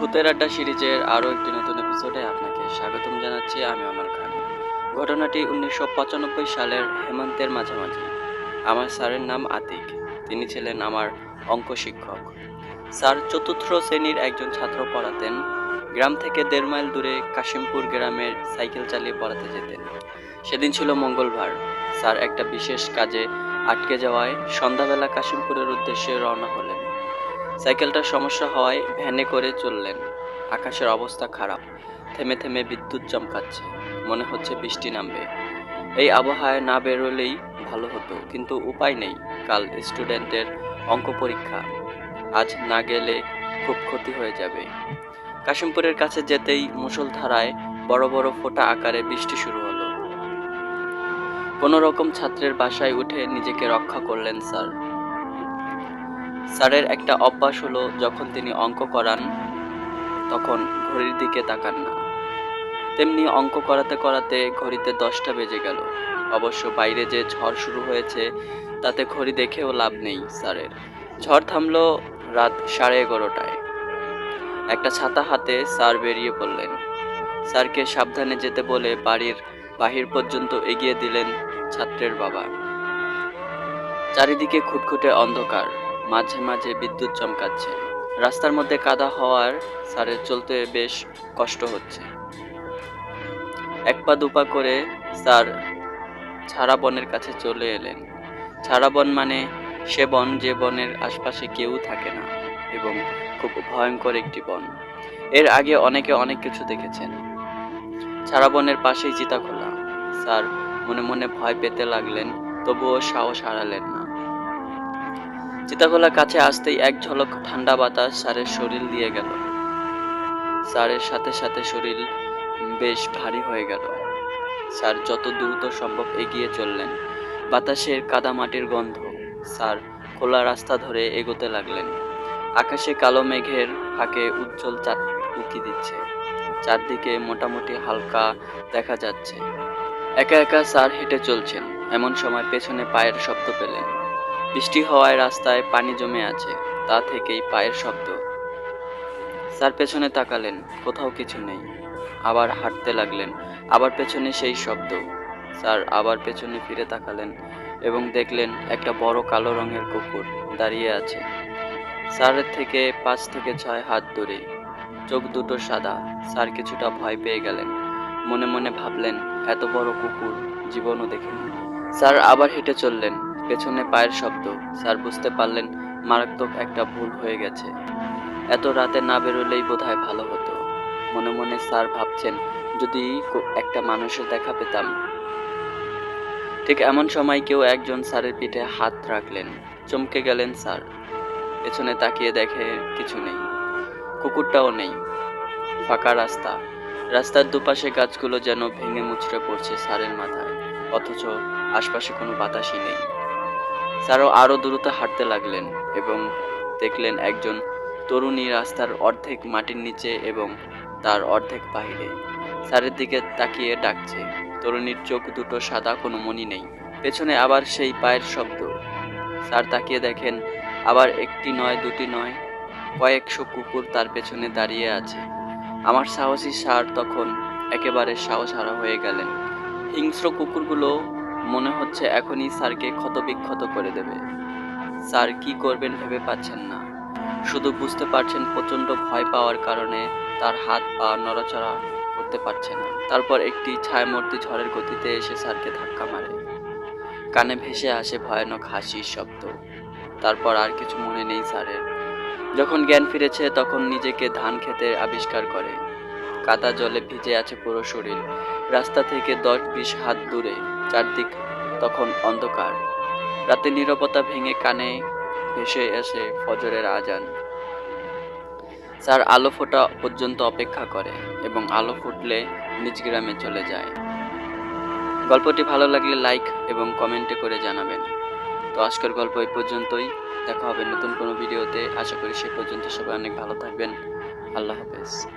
ভূতের আড্ডা সিরিজের আরও একটি নতুন এপিসোডে আপনাকে স্বাগতম জানাচ্ছি। আমি অমর খান। ঘটনাটি উনিশশো পঁচানব্বই সালের হেমন্তের মাঝামাঝি। আমার স্যারের নাম আতিক। তিনি ছিলেন আমার অঙ্ক শিক্ষক। স্যার চতুর্থ শ্রেণির একজন ছাত্র পড়াতেন। গ্রাম থেকে দেড় মাইল দূরে কাশিমপুর গ্রামের সাইকেল চালিয়ে পড়াতে যেতেন। সেদিন ছিল মঙ্গলবার। স্যার একটা বিশেষ কাজে আটকে যাওয়ায় সন্ধ্যাবেলা কাশিমপুরের উদ্দেশ্যে রওনা হলেন। সাইকেলটার সমস্যা হওয়ায় ভ্যানে করে চললেন। আকাশের অবস্থা খারাপ। থেমে থেমে বিদ্যুৎ চমকাচ্ছে। মনে হচ্ছে বৃষ্টি নামবে। এই আবহাওয়ায় না বেরোলেই ভালো হতো, কিন্তু উপায় নেই। কাল স্টুডেন্টের অঙ্ক পরীক্ষা। আজ না গেলে খুব ক্ষতি হয়ে যাবে। কাশিমপুরের কাছে যেতেই মুষলধারায় বড় বড় ফোঁটা আকারে বৃষ্টি শুরু হলো। কোনো রকম ছাত্রের বাসায় উঠে নিজেকে রক্ষা করলেন স্যার। স্যারের একটা অভ্যাস হলো, যখন তিনি অঙ্ক করান, তখন ঘড়ির দিকে তাকান না। তেমনি অঙ্ক করাতে করাতে ঘড়িতে দশটা বেজে গেল। অবশ্য বাইরে যে ঝড় শুরু হয়েছে, তাতে ঘড়ি দেখেও লাভ নেই স্যারের। ঝড় থামলো রাত সাড়ে এগারোটায়। একটা ছাতা হাতে স্যার বেরিয়ে পড়লেন। স্যারকে সাবধানে যেতে বলে বাড়ির বাহির পর্যন্ত এগিয়ে দিলেন ছাত্রের বাবা। চারিদিকে খুটখুটে অন্ধকার। মাঝে মাঝে বিদ্যুৎ চমকাচ্ছে। রাস্তার মধ্যে কাদা হওয়ার স্যারের চলতে বেশ কষ্ট হচ্ছে। এক পা দুপা করে স্যার ছাড়া বনের কাছে চলে এলেন। ছাড়া বন মানে সে বন যে বনের আশপাশে কেউ থাকে না এবং খুব ভয়ঙ্কর একটি বন। এর আগে অনেকে অনেক কিছু দেখেছেন। ছাড়া বনের পাশেই চিতাখোলা। স্যার মনে মনে ভয় পেতে লাগলেন, তবুও সাহস হারালেন না। চিতাগোলা কাছে আসতেই এক ঝলক ঠান্ডা বাতাস স্যারের শরীর দিয়ে গেল। স্যারের সাথে সাথে শরীর বেশ ভারী হয়ে গেল। স্যার যত দ্রুত সম্ভব এগিয়ে চললেন। বাতাসের কাদা মাটির গন্ধ স্যার খোলা রাস্তা ধরে এগোতে লাগলেন। আকাশে কালো মেঘের ফাঁকে উজ্জ্বল চাঁদ উকি দিচ্ছে। চারদিকে মোটামুটি হালকা দেখা যাচ্ছে। একা একা স্যার হেঁটে চলছেন। এমন সময় পেছনে পায়ের শব্দ পেলেন। বৃষ্টি হওয়ায় রাস্তায় পানি জমে আছে, তা থেকেই পায়ের শব্দ। স্যার পেছনে তাকালেন, কোথাও কিছু নেই। আবার হাঁটতে লাগলেন, আবার পেছনে সেই শব্দ। স্যার আবার পেছনে ফিরে তাকালেন এবং দেখলেন একটা বড় কালো রঙের কুকুর দাঁড়িয়ে আছে। স্যারের থেকে পাঁচ থেকে ছয় হাত দূরে। চোখ দুটো সাদা। স্যার কিছুটা ভয় পেয়ে গেলেন। মনে মনে ভাবলেন, এত বড় কুকুর জীবনও দেখেনি। স্যার আবার হেঁটে চললেন। পেছনে পায়ের শব্দ। স্যার বুঝতে পারলেন, মারাত্মক একটা ভুল হয়ে গেছে। এত রাতে না বেরোলেই বোধহয় ভালো হতো। মনে মনে স্যার ভাবছেন, যদি একটা মানুষের দেখা পেতাম। ঠিক এমন সময় কেউ একজন স্যারের পিঠে হাত রাখলেন। চমকে গেলেন স্যার। পেছনে তাকিয়ে দেখে কিছু নেই। কুকুরটাও নেই। ফাঁকা রাস্তা। রাস্তার দুপাশে গাছগুলো যেন ভেঙে মুচড়ে পড়ছে স্যারের মাথায়। অথচ আশপাশে কোনো বাতাসই নেই। স্যারও আরও দ্রুত হাঁটতে লাগলেন এবং দেখলেন একজন তরুণী রাস্তার অর্ধেক মাটির নিচে এবং তার অর্ধেক বাহিরে। স্যারের দিকে তাকিয়ে ডাকছে। তরুণীর চোখ দুটো সাদা, কোনো মনি নেই। পেছনে আবার সেই পায়ের শব্দ। স্যার তাকিয়ে দেখেন, আবার একটি নয়, দুটি নয়, কয়েকশো কুকুর তার পেছনে দাঁড়িয়ে আছে। আমার সাহসী স্যার তখন একেবারে সাহস হারা হয়ে গেলেন। হিংস্র কুকুরগুলো মনে হচ্ছে এখনই স্যারকে ক্ষতবিক্ষত করে দেবে। স্যার কি করবেন ভেবে পাচ্ছেন না। শুধু বুঝতে পারছেন প্রচণ্ড ভয় পাওয়ার কারণে তার হাত পা নড়াচড়া করতে পারছে না। তারপর একটি ছায়ামূর্তি ঝড়ের গতিতে এসে স্যারকে ধাক্কা মারে। কানে ভেসে আসে ভয়ানক হাসির শব্দ। তারপর আর কিছু মনে নেই স্যারের। যখন জ্ঞান ফিরেছে, তখন নিজেকে ধান খেতে আবিষ্কার করে। কাদা জলে ভিজে আছে পুরো শরীর। রাস্তা থেকে দশ বিশ হাত দূরে, চারদিক তখন অন্ধকার। রাতে নীরবতা ভেঙে কানে ভেসে এসে ফজরের আজান। স্যার, আলো ফোটা পর্যন্ত অপেক্ষা করে এবং আলো ফুটলে নিজ গ্রামে চলে যায়। গল্পটি ভালো লাগলে লাইক এবং কমেন্টে করে জানাবেন। তো আজকের গল্প এই পর্যন্তই। দেখা হবে নতুন কোনো ভিডিওতে। আশা করি সে পর্যন্ত সবাই অনেক ভালো থাকবেন। আল্লাহ হাফেজ।